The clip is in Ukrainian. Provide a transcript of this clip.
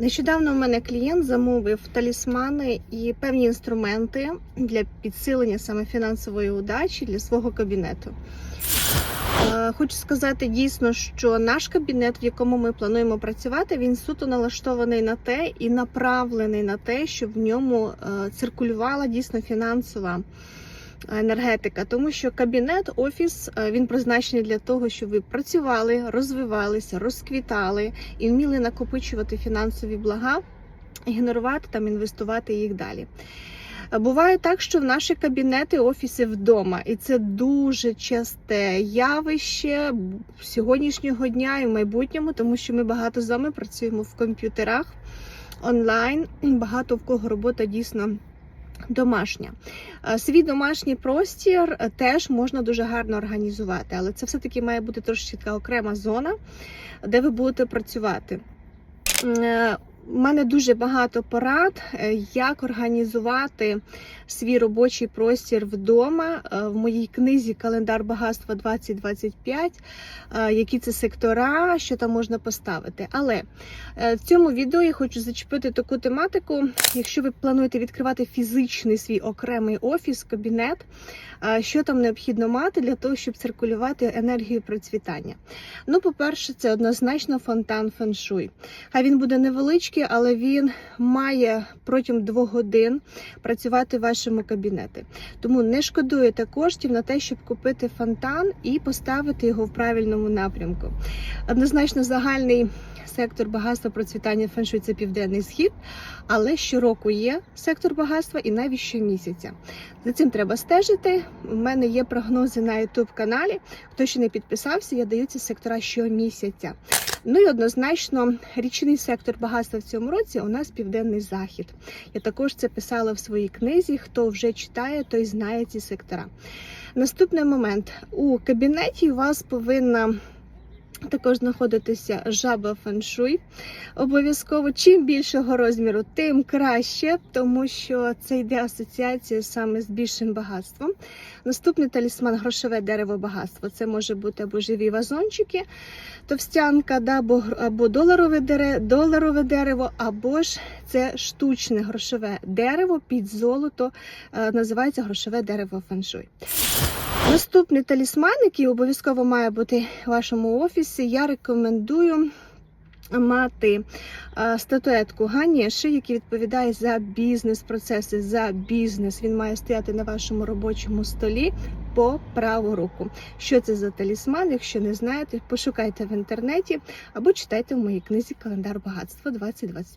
Нещодавно у мене клієнт замовив талісмани і певні інструменти для підсилення саме фінансової удачі для свого кабінету. Е, Хочу сказати дійсно, що наш кабінет, в якому ми плануємо працювати, він суто налаштований на те і направлений на те, щоб в ньому е, циркулювала дійсно фінансова енергетика, тому що кабінет, офіс е, він призначений для того, щоб ви працювали, розвивалися, розквітали і вміли накопичувати фінансові блага, генерувати там, інвестувати їх далі. Е, Буває так, що в наші кабінети, офіси вдома, і це дуже часте явище сьогоднішнього дня і в майбутньому, тому що ми багато з вами працюємо в комп'ютерах онлайн. Багато в кого робота дійсно домашня. Е, Свій домашній простір е, теж можна дуже гарно організувати, але це все-таки має бути трошки така окрема зона, де ви будете працювати. У мене дуже багато порад, е, як організувати свій робочий простір вдома. Е, В моїй книзі Календар багатства 2025, е, які це сектора, що там можна поставити. Але в цьому відео я хочу зачепити таку тематику. Якщо ви плануєте відкривати фізичний свій окремий офіс, кабінет, що там необхідно мати для того, щоб циркулювати енергію процвітання. Ну, по-перше, це однозначно фонтан феншуй. Хай він буде невеличкий, але він має протягом двох годин працювати в вашому кабінеті. Тому не шкодуєте коштів на те, щоб купити фонтан і поставити його в правильному напрямку. Однозначно, загальний сектор багатства процвітання феншуй це південний схід, але щороку є сектор багатства і навіть щомісяця. За цим треба стежити. У мене є прогнози на youtube каналі. Хто ще не підписався, я даю ці сектора щомісяця. Ну і однозначно, річний сектор багатства в цьому році у нас південний захід. Я також це писала в своїй книзі. Хто вже читає, той знає ці сектора. Наступний момент у кабінеті у вас повинна. Також знаходитися жаба феншуй. Обов'язково чим більшого розміру, тим краще, тому що це йде асоціація саме з більшим багатством. Наступний талісман грошове дерево багатства. Це може бути або живі вазончики, товстянка, да, або, або доларове, дере, доларове дерево, або ж це штучне грошове дерево під золото. е, Називається грошове дерево феншуй. Наступний талісман, який обов'язково має бути в вашому офісі, я рекомендую мати е, статуетку Ганеші, який відповідає за бізнес-процеси, за бізнес. Він має стояти на вашому робочому столі по праву руку. Що це за талісман? Якщо не знаєте, пошукайте в інтернеті або читайте в моїй книзі Календар багатства 2025.